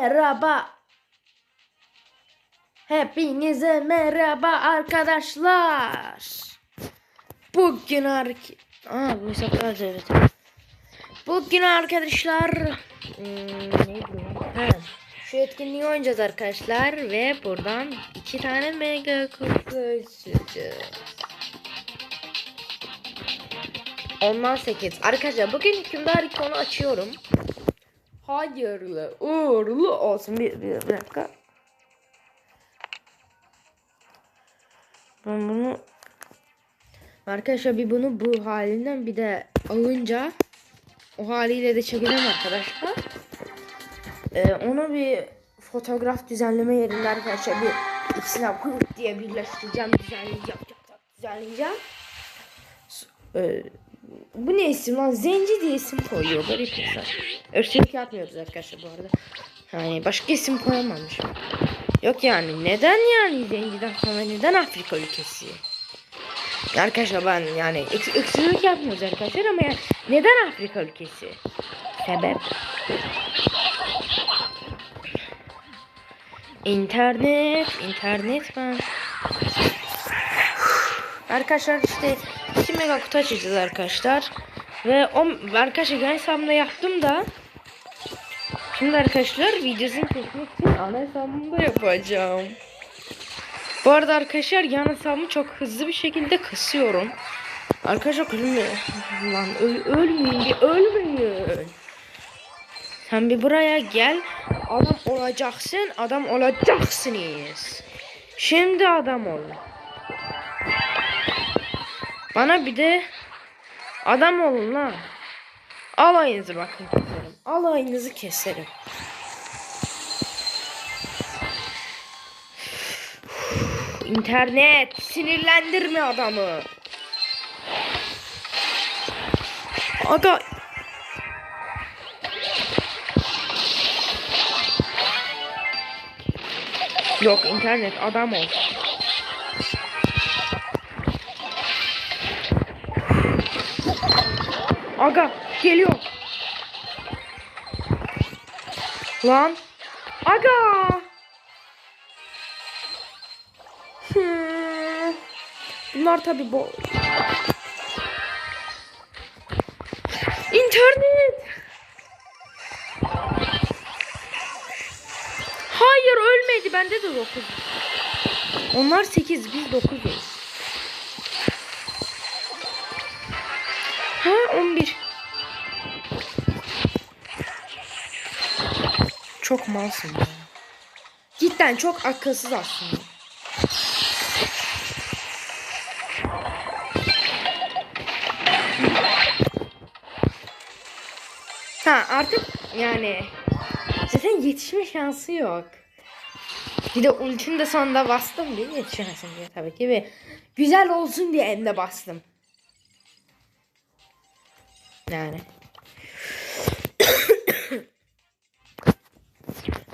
Merhaba. Hepinize merhaba arkadaşlar. Bugün ark... Aa bu hesaplar evet. Bugün arkadaşlar... Hmm, şu etkinliği oynayacağız arkadaşlar. Ve buradan iki tane mega kutu açacağız. Ondan 8. Arkadaşlar bugün hükümdar ikonu açıyorum. Hayırlı uğurlu olsun. Bir, bir, bir dakika. Ben bunu Arkadaşlar bir bunu bu halinden bir de alınca o haliyle de çekeceğim arkadaşlar. Ee, onu bir fotoğraf düzenleme yerinde arkadaşlar bir ikisini hırt diye birleştireceğim, düzenleyeceğim, düzenleyeceğim. Ee, bu ne isim lan? Zenci diye isim koyuyor. Garip insan. Irkçılık yapmıyoruz arkadaşlar bu arada. Yani başka isim koyamamış. Yok yani neden yani zenciden sonra neden Afrika ülkesi? Arkadaşlar ben yani ırkçılık yapmıyoruz arkadaşlar ama yani neden Afrika ülkesi? Sebep? İnternet, internet ben. Arkadaşlar işte 2 mega kutu açacağız arkadaşlar. Ve o arkadaşlar ben hesabımda yaptım da. Şimdi arkadaşlar videosunu çekmek için ana hesabımda yapacağım. Bu arada arkadaşlar yan hesabımı çok hızlı bir şekilde kısıyorum. Arkadaşlar ölme. Lan öl, ölmeyin bir ölmeyin. Sen bir buraya gel. Adam olacaksın. Adam olacaksınız. Şimdi adam ol. Bana bir de adam olun lan. Alayınızı bakın keserim. Alayınızı keserim. İnternet sinirlendirme adamı. Aga Yok internet adam ol. Aga geliyor. Lan. Aga. Hmm. Bunlar tabi bu. İnternet. Hayır ölmedi. Bende de 9. Onlar 8 biz 9'uz. 11. Çok malsın ya. Cidden çok akılsız aslında. Ha artık yani zaten yetişme şansı yok. Bir de ultim de sonunda bastım diye yetişemesin diye tabii ki ve güzel olsun diye en de bastım. Yani.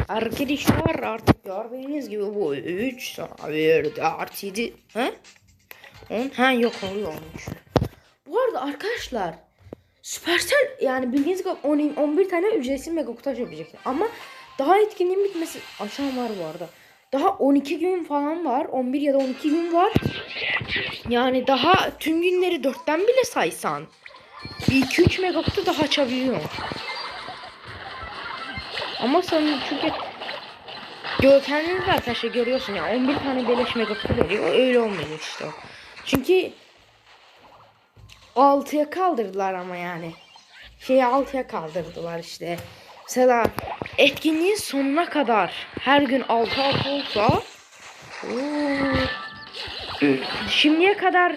Arkadaşlar artık gördüğünüz gibi bu 3 sonra 1 4 7 ha? 10 ha yok oluyor 13. Bu arada arkadaşlar Supercell yani bildiğiniz gibi 10, 11 tane ücretsiz mega kutu yapacak. Ama daha etkinliğin bitmesi aşağı var bu arada. Daha 12 gün falan var. 11 ya da 12 gün var. Yani daha tüm günleri 4'ten bile saysan. Bir 2-3 mega kutu daha açabiliyor. Ama sen çünkü Gör kendiniz arkadaşlar görüyorsun ya 11 tane beleş mega kutu veriyor. Öyle olmuyor işte. Çünkü 6'ya kaldırdılar ama yani. Şeyi 6'ya kaldırdılar işte. Mesela etkinliğin sonuna kadar her gün 6 6 olsa şimdiye kadar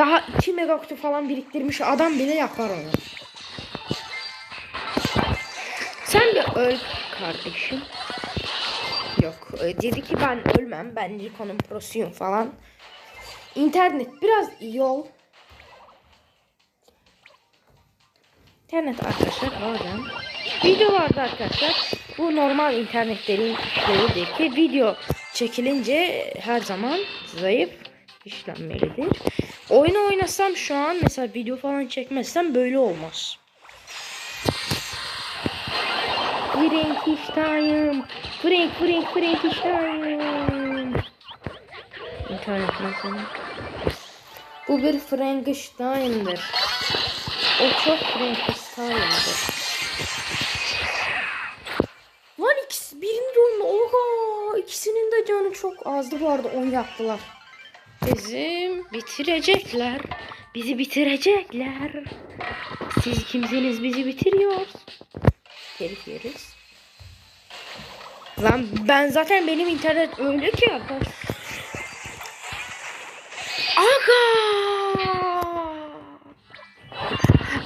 daha 2 mega kutu falan biriktirmiş adam bile yapar onu. Sen bir öl kardeşim. Yok e, dedi ki ben ölmem. Ben Rico'nun prosuyum falan. İnternet biraz iyi ol. İnternet arkadaşlar bazen videolarda arkadaşlar bu normal internetlerin şeydeki video çekilince her zaman zayıf işlenmelidir. Oyunu oynasam şu an mesela video falan çekmezsem böyle olmaz. Frankenstein. Frank, Frank, Frankenstein. İnternet nasıl? Bu bir Frankenstein'dir. O çok Frankenstein'dir. Lan ikisi birinci oyunda oha ikisinin de canı çok azdı bu arada onu yaptılar. Bizim bitirecekler. Bizi bitirecekler. Siz kimsiniz bizi bitiriyor. Telif yeriz. Lan ben zaten benim internet öyle ki arkadaş. Aga!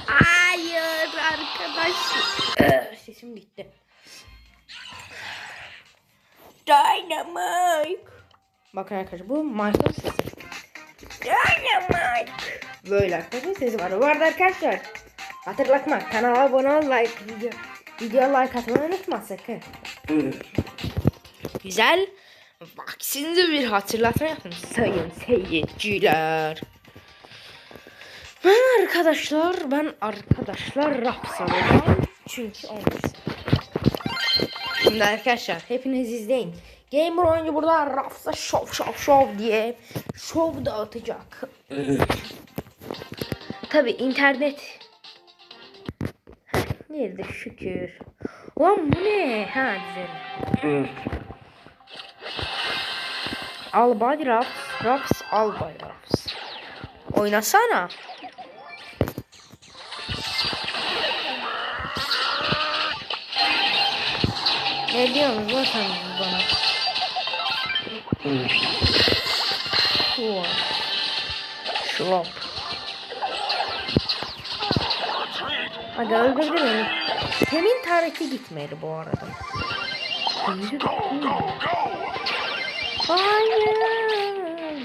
Hayır arkadaş. Sesim gitti. Dynamite. Bakın arkadaşlar bu Michael sesi. Dynamite. Böyle arkadaşlar sesi var. Bu arada arkadaşlar hatırlatma kanala abone ol like video video like atmayı unutma sakın. Güzel. Bak şimdi bir hatırlatma yapın sayın seyirciler. Ben arkadaşlar ben arkadaşlar rap sanacağım. Çünkü olmaz. Şimdi arkadaşlar hepiniz izleyin. Gamer oyuncu burada rafsa şov şov şov diye şov dağıtacak. Tabi internet. Nerede şükür. Lan bu ne? Ha güzel. Albay Raps. Raps Albay Raps. Oynasana. Ne diyorsunuz lan sen bana? Şuan. Şlop. Aga öldürdü beni. Temin tarihi gitmedi bu arada. Hayır.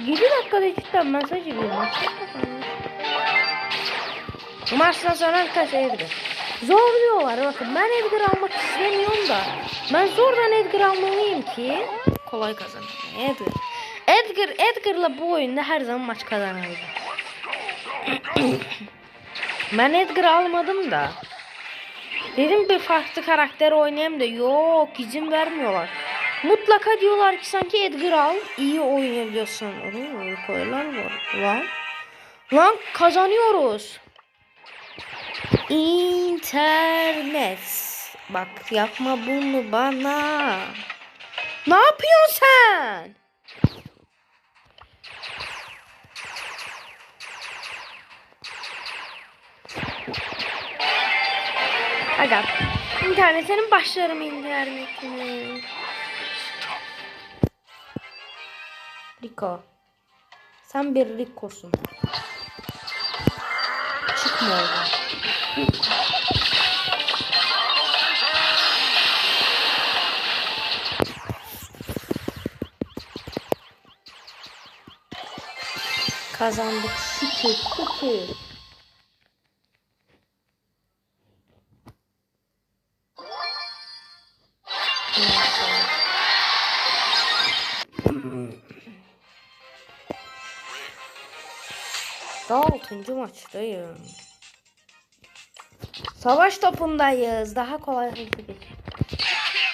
7 dakikada cidden mesaj ediyorum. Maçtan sonra arkadaşlar Edgar. Zor diyorlar bakın ben Edgar almak istemiyorum da. Ben zordan Edgar almalıyım ki kolay kazanayım. Edgar. Edgar, Edgar'la bu oyunda her zaman maç kazanırdı. ben Edgar almadım da. Dedim bir farklı karakter oynayayım da yok izin vermiyorlar. Mutlaka diyorlar ki sanki Edgar al iyi oynayabiliyorsun. Oo, koyarlar var lan. Lan kazanıyoruz. İnternet. Bak yapma bunu bana. Ne yapıyorsun sen? Aga internetinin başlarım internetini. Rico. Sen bir Rico'sun. Çıkma oradan. Kazandık. Şükür, şükür. Daha altıncı maçtayım. Savaş topundayız. Daha kolay hızlı geçelim.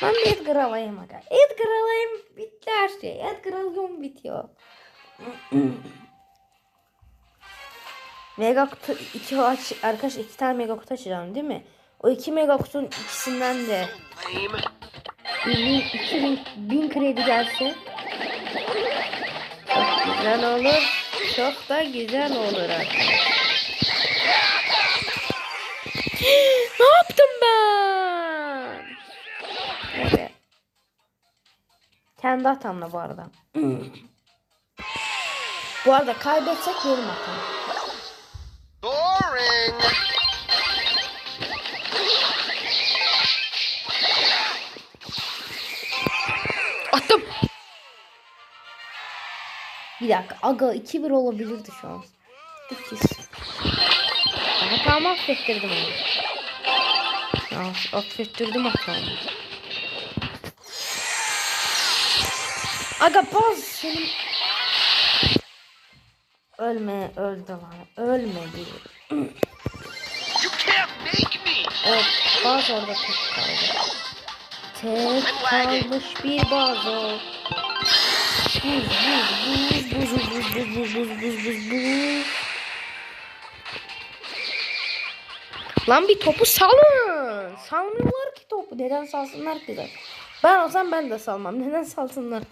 Ben bir Edgar alayım aga. Edgar alayım. Bitti her şey. Edgar alıyorum bitiyor. Mega kutu iki aç arkadaş iki tane mega kutu açacağım değil mi? O iki mega kutunun ikisinden de bin, iki bin, bin kredi gelse çok güzel olur. Çok da güzel olur ne yaptım ben? Evet. Kendi hatamla bu arada. bu arada kaybetsek benim hatam. Attım. Bir dakika. Aga 2-1 olabilirdi şu an. 8. Hatamı affettirdim onu. Ya, affettirdim hatamı. Aga baz senin... Ölme, öldü lan. Ölmedi. You can't make me. Evet, baz orada tek kaldı. Tek kalmış bir bazı. Buz buz buz buz buz buz buz buz buz buz buz. Lan bir topu salın. Salmıyorlar ki topu. Neden salsınlar ki de? Ben olsam ben de salmam. Neden salsınlar?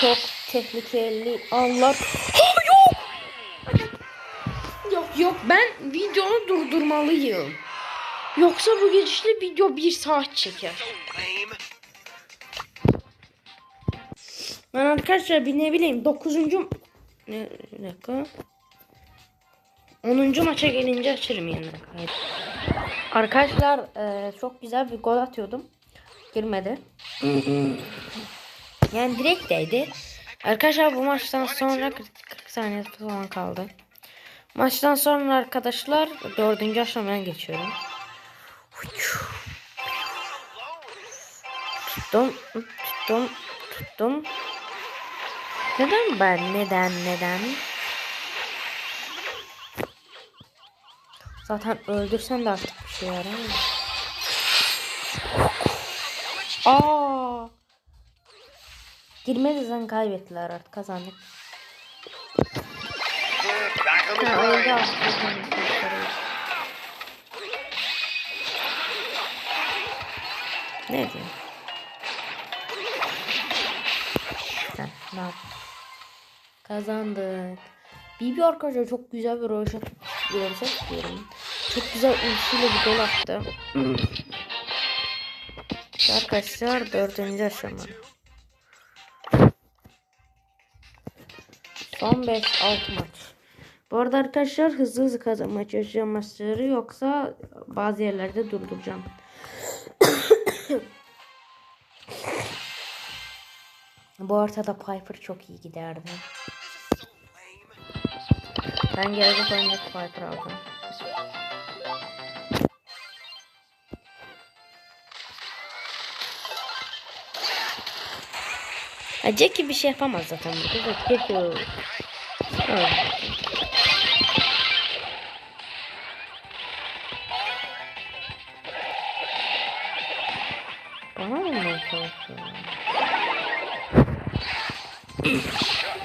Çok tehlikeli anlar. Ha, yok. Yok yok ben videonu durdurmalıyım. Yoksa bu gidişle video bir saat çeker. Ben arkadaşlar bir ne bileyim 9. Ne dakika. 10. maça gelince açarım yeniden kaydı. Arkadaşlar e, çok güzel bir gol atıyordum. Girmedi. yani direkt değdi. Arkadaşlar bu maçtan sonra 40, 40 saniye falan kaldı. Maçtan sonra arkadaşlar dördüncü aşamaya geçiyorum. Tuttum, tuttum, tuttum. Neden ben? Neden? Neden? Zaten öldürsen de artık istiyorum. Aa! Girmediysen kaybettiler artık kazandık. Ha, öyle aslında. Ne diyeyim? Kazandık. BB arkadaşlar çok güzel bir roşet görürsek diyorum. Çok güzel ultiyle bir gol attı. arkadaşlar dördüncü aşama. Son 5-6 maç. Bu arada arkadaşlar hızlı hızlı kazanmaya çalışacağım maçları yoksa bazı yerlerde durduracağım. Bu ortada Piper çok iyi giderdi. Ben gelecek oyunda Piper aldım. Ha, Jackie bir şey yapamaz zaten. Jackie öldü. Bana mı çalışıyor?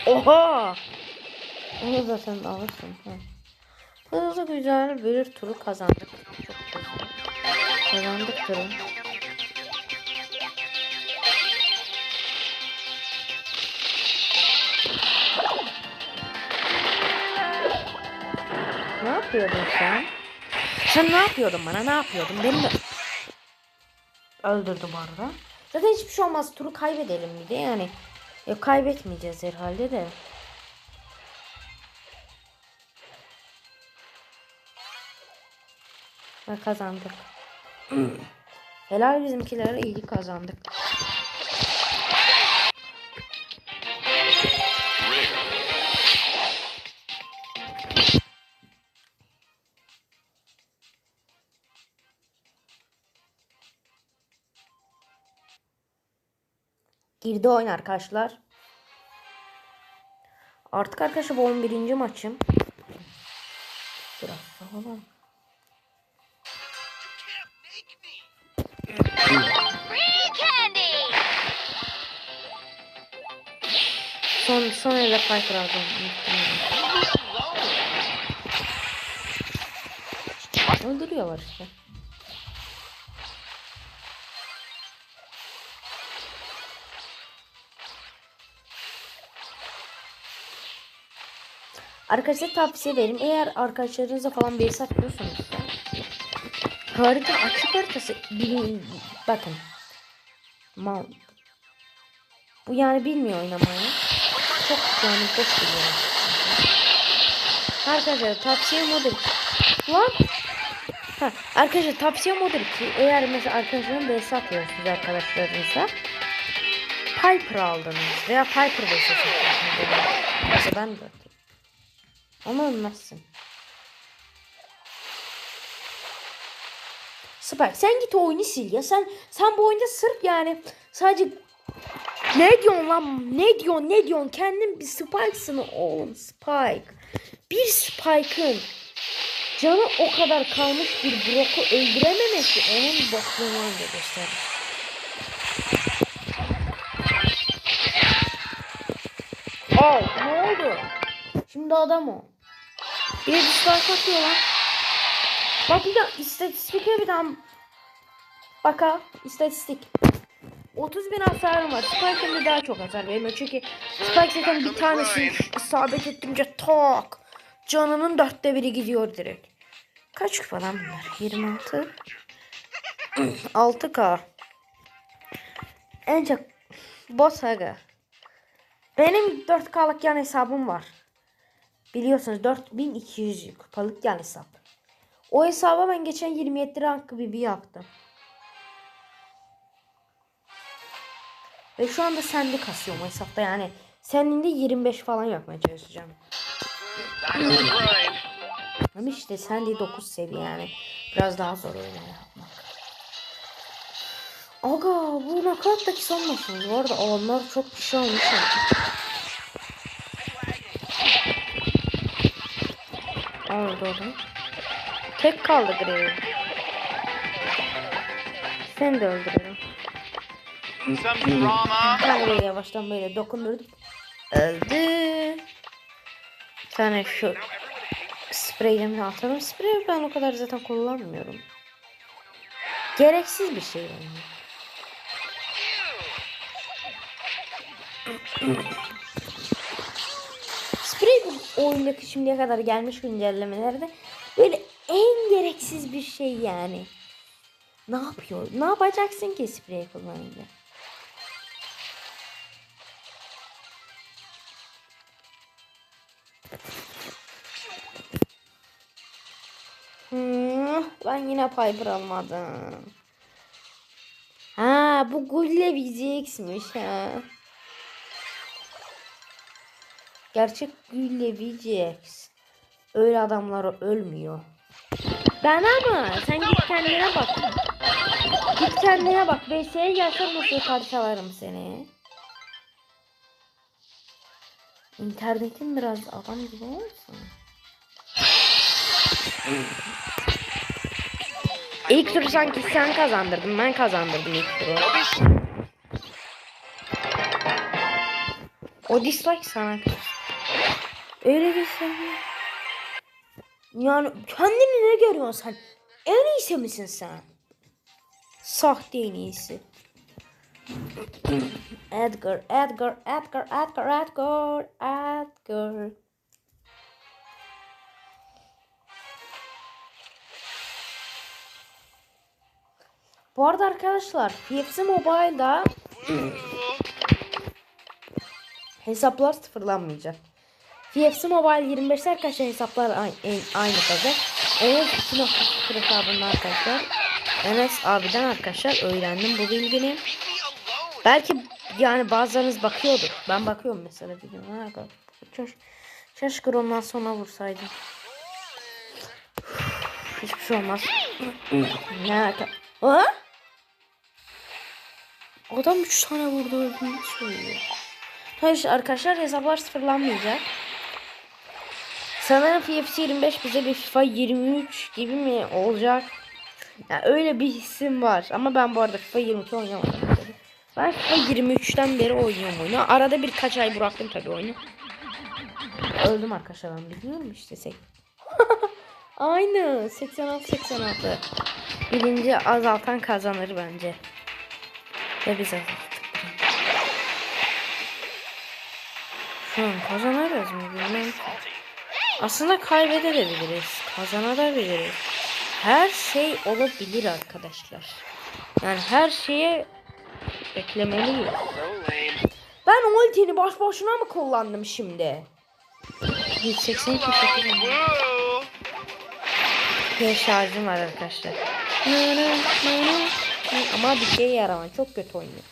Oha! Onu zaten alırsın. Ha. Hızlı güzel bir turu kazandık. Çok güzel. Kazandık turu. Yapıyordun sen? Sen ne yapıyordun bana? Ne yapıyordun? Beni de öldürdüm arada. Zaten hiçbir şey olmaz. Turu kaybedelim bir de yani. Ya kaybetmeyeceğiz herhalde de. Ve kazandık. Helal bizimkilere iyi kazandık. Girdi oyun arkadaşlar. Artık arkadaşlar bu 11. maçım. Biraz sağlam. Son son elde Piper aldım. Öldürüyorlar işte. Arkadaşlar tavsiye ederim. Eğer arkadaşlarınızla falan bir satıyorsanız harita açık haritası bakın. Mal. Bu yani bilmiyor oynamayı. Çok yani boş biliyor. Arkadaşlar tavsiyem odur. ki- Lan. Ha, arkadaşlar tavsiyem odur ki eğer mesela arkadaşlarım bir satıyorsunuz arkadaşlarınızla Piper aldınız veya Piper satıyorsunuz. Mesela ben de. Ama ölmezsin. Spike sen git oyunu sil ya. Sen sen bu oyunda sırf yani sadece ne diyorsun lan? Ne diyorsun? Ne diyorsun? Kendin bir Spike'sın oğlum. Spike. Bir Spike'ın canı o kadar kalmış bir Brock'u öldürememesi onun bokluğunu da. Aa ne oldu? Şimdi adam o. Bir dislike atıyor lan. Bak bir de istatistike bir daha. Bak ha istatistik. 30 bin hasarım var. Spike'ın bir daha çok hasar veriyor. Çünkü Spike zaten bir tanesini isabet ettirince tak. Canının dörtte biri gidiyor direkt. Kaç kupa lan bunlar? 26. 6K. En çok boss aga. Benim 4K'lık yan hesabım var. Biliyorsunuz 4200 kupalık yan hesap. O hesaba ben geçen 27 rank bir yaptım. Ve şu anda sende kasıyorum o hesapta yani. Senin de 25 falan yapmaya çalışacağım. Ama işte sen de 9 seviye yani. Biraz daha zor öyle yapmak. Aga bu nakattaki son maçımız. Bu arada onlar çok bir şey olmuş. Oldu oğlum. Tek kaldı Grey. Seni de drama. Ben böyle yavaştan böyle dokundurdum. Öldü. Bir tane şu spreylerimi atalım. Sprey ben o kadar zaten kullanmıyorum. Gereksiz bir şey yani. Oyundaki şimdiye kadar gelmiş güncellemelerde böyle en gereksiz bir şey yani. Ne yapıyor? Ne yapacaksın ki sprey kullanınca? Hmm, ben yine Piper almadım. Ha bu Gulle VGX'miş ha. Gerçek VGX. Öyle adamlar ölmüyor. Ben ama sen git kendine bak. Git kendine bak. BS'ye gelsen nasıl parçalarım seni. İnternetin biraz adam gibi olsun. İlk turu sanki sen kazandırdın. Ben kazandırdım ilk turu. O dislike sana. Öyle bir şey. Yani kendini ne görüyorsun sen? En iyisi misin sen? Sahte en iyisi. Edgar, Edgar, Edgar, Edgar, Edgar, Edgar. Bu arada arkadaşlar PFC Mobile'da hesaplar sıfırlanmayacak. PFC Mobile 25 arkadaşlar hesaplar aynı, aynı kalacak. Enes 2.0 hesabında arkadaşlar. Enes abiden arkadaşlar öğrendim bu bilgini. Belki yani bazılarınız bakıyordur. Ben bakıyorum mesela videoma. Ha, Çaş, şaşkır ondan sonra vursaydım. Hiçbir şey olmaz. ne alaka? Ha? Adam 3 tane vurdu öldüğünü söylüyor. Hayır arkadaşlar hesaplar sıfırlanmayacak. Sanırım PFC 25 bize bir FIFA 23 gibi mi olacak? Yani öyle bir hissim var. Ama ben bu arada FIFA 22 oynamadım. Ben FIFA 23'ten beri oynuyorum oyunu. Arada birkaç ay bıraktım tabii oyunu. Öldüm arkadaşlar ben biliyorum işte. Sek Aynı 86 86. Birinci azaltan kazanır bence. Ve biz azalttık. Şu an kazanırız mı bilmem. Aslında kaybedebiliriz. Kazanabiliriz. Her şey olabilir arkadaşlar. Yani her şeye beklemeliyiz. Ben ultini baş boşuna mı kullandım şimdi? 182 Woo. Bir şarjım var arkadaşlar. Ama bir şey yaramaz. Çok kötü oynuyor.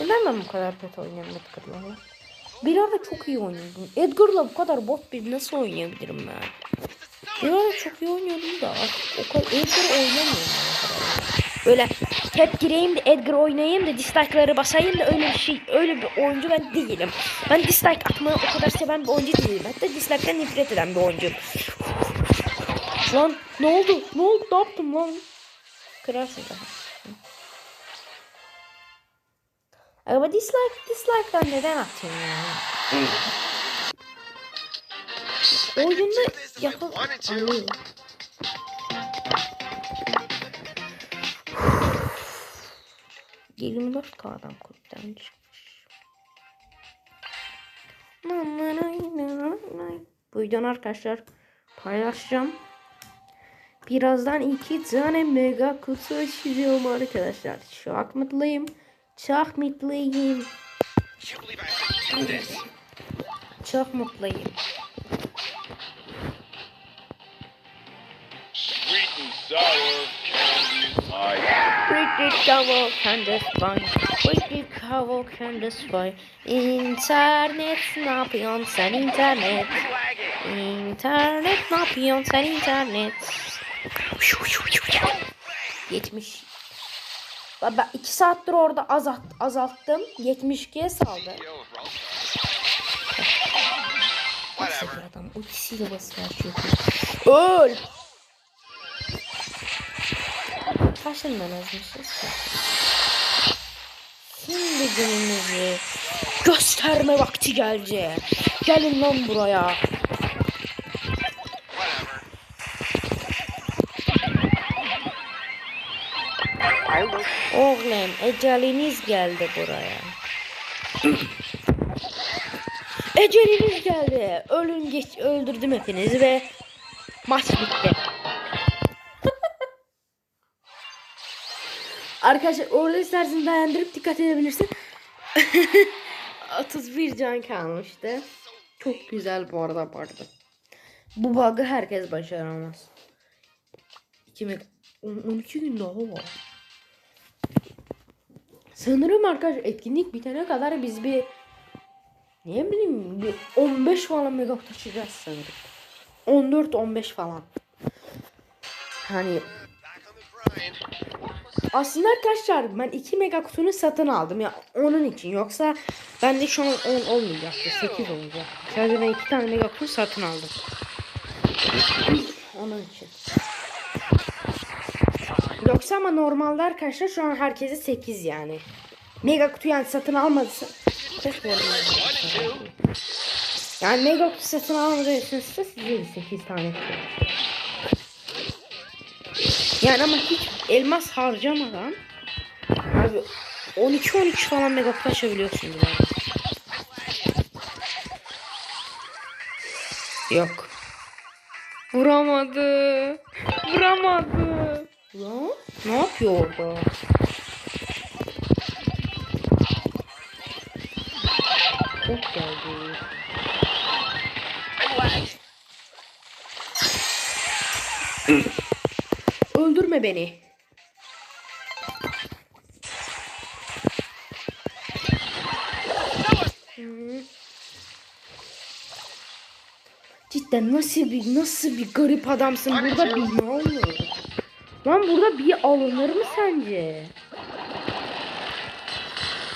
Neden ben bu kadar kötü oynuyorum? Bir ara çok iyi oynuyordum. Edgar'la bu kadar bot bir nasıl oynayabilirim ben? Bir ara çok iyi oynuyordum da artık o kadar Edgar oynamıyorum. Böyle hep gireyim de Edgar oynayayım da dislike'ları basayım da öyle bir şey öyle bir oyuncu ben değilim. Ben dislike atmayı o kadar seven bir oyuncu değilim. Hatta dislike'ten nefret eden bir oyuncu. Lan ne oldu? Ne oldu? Ne yaptım lan? Kırarsın daha. Ama dislike, dislike'dan neden atıyorsun ya? Oyunda yapıp... Anlıyorum. Yirmi dört K'dan kulüpten çıkmış. Bu videonu arkadaşlar paylaşacağım. Birazdan iki tane mega kutu açacağım arkadaşlar. Çok mutluyum. Çok mutluyum. Çok mutluyum. Sweet and sour candy, my Pretty cover can destroy. Pretty cover can destroy. İnternet ne yapıyorsun sen internet? İnternet ne yapıyorsun sen internet? 70. Baba 2 saattir orada azalt, azalttım. 72'ye saldı. Sıfır adam ultisiyle basıyor çünkü. Öl! Kaçından azmışız? Şimdi günümüzü gösterme vakti geldi. Gelin lan buraya. Oğlum eceliniz geldi buraya. Eceliniz geldi. Ölün geç öldürdüm hepinizi ve maç bitti. Arkadaşlar orada istersen dayandırıp dikkat edebilirsin. 31 can kalmıştı. Çok güzel bu arada vardı. Bu bug'ı herkes başaramaz. 2 meg 12 gün daha var. Sanırım arkadaşlar etkinlik bitene kadar biz bir ne bileyim bir 15 falan mega taşıyacağız sanırım. 14-15 falan. Hani aslında arkadaşlar ben 2 mega kutunu satın aldım ya onun için yoksa ben de şu an 10 olmayacaktı 8 olacak. Sadece ben 2 tane mega kutu satın aldım. onun için. Yoksa ama normalde arkadaşlar şu an herkese 8 yani. Mega kutu yani satın almadıysa. Yani mega kutu satın almadıysanız size 8 tane. Yani ama hiç elmas harcamadan abi 12-13 falan mega kutu açabiliyorsunuz yani. Yok. Vuramadı. Vuramadı. Lan ne yapıyor orada? Çok geldi. Öldürme beni. Cidden nasıl bir nasıl bir garip adamsın burada olur? Lan burada bir alınır mı sence?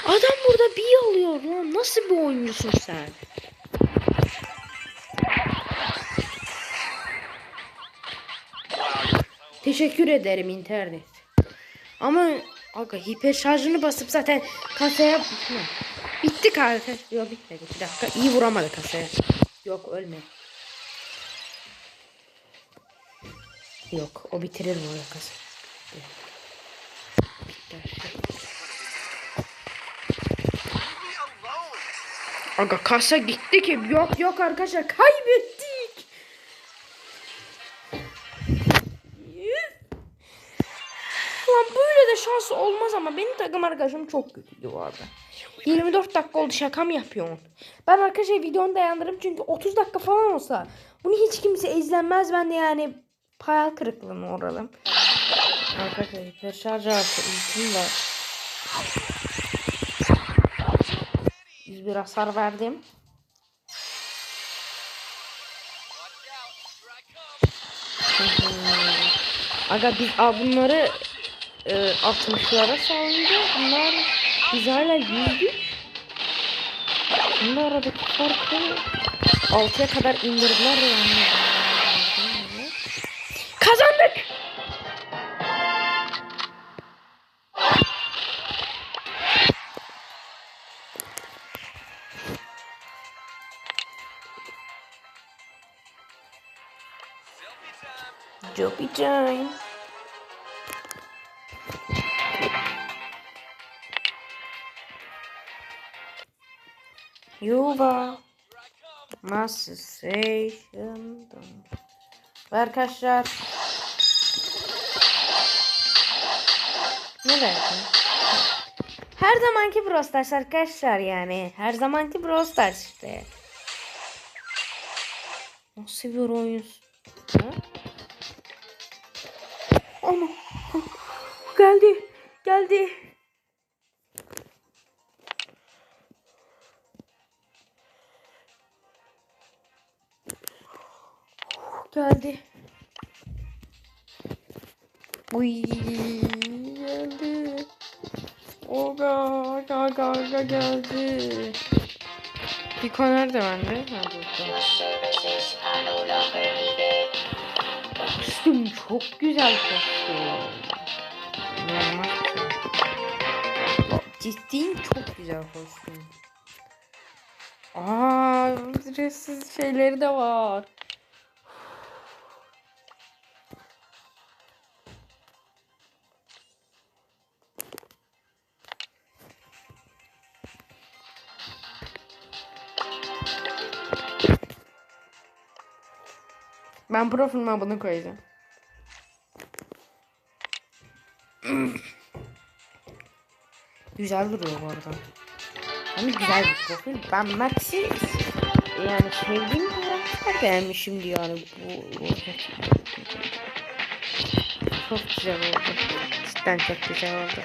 Adam burada bir alıyor lan nasıl bir oyuncusun sen? Teşekkür ederim internet. Ama aga hiper şarjını basıp zaten kasaya bitti kanka. Yok bitmedi. Bir dakika iyi vuramadı kasaya. Yok ölme. Yok o bitirir bu alone. Aga kasa gitti ki. Yok yok arkadaşlar kaybettik. Lan böyle de şans olmaz ama benim takım arkadaşım çok kötüydü bu arada. 24 dakika oldu şaka mı yapıyorsun? Ben arkadaşlar videonu dayandırırım çünkü 30 dakika falan olsa bunu hiç kimse izlenmez ben de yani hayal kırıklığına uğradım. Arkadaşlar hiper şarj artı ultim var. Biz bir hasar verdim. Aga biz bunları e, 60'lara salınca bunlar biz hala yüzdük. Şimdi aradaki farkı 6'ya kadar indirdiler anlamadım. Kazandık. Jockey time. Yuva. Ve Arkadaşlar. Ne dersin? Her zamanki Brawl arkadaşlar yani. Her zamanki Brawl işte. Nasıl bir oyun? Ha? Ama geldi. Geldi. Geldi. Uy geldi. Oga aga aga aga geldi. Piko nerede bende? Kostüm çok güzel kostüm. Bak, Ciddiyim çok güzel kostüm. Aa, ücretsiz şeyleri de var. Ben profilime bunu koyacağım. güzel duruyor bu arada. Hani güzel bir profil. Ben Max'i yani sevdiğim karakter beğenmişim diyor yani bu roket. Çok güzel oldu. Cidden çok güzel oldu.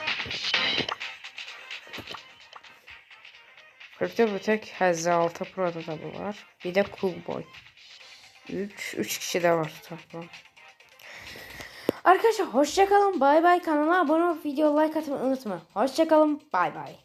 Crypto Boutique Hazze 6 Pro'da da bu var. Bir de Cool Boy. 3 3 kişi de var toplam. Arkadaşlar hoşça kalın. Bay bay. Kanala abone olup video like atmayı unutma. Hoşça kalın. Bay bay.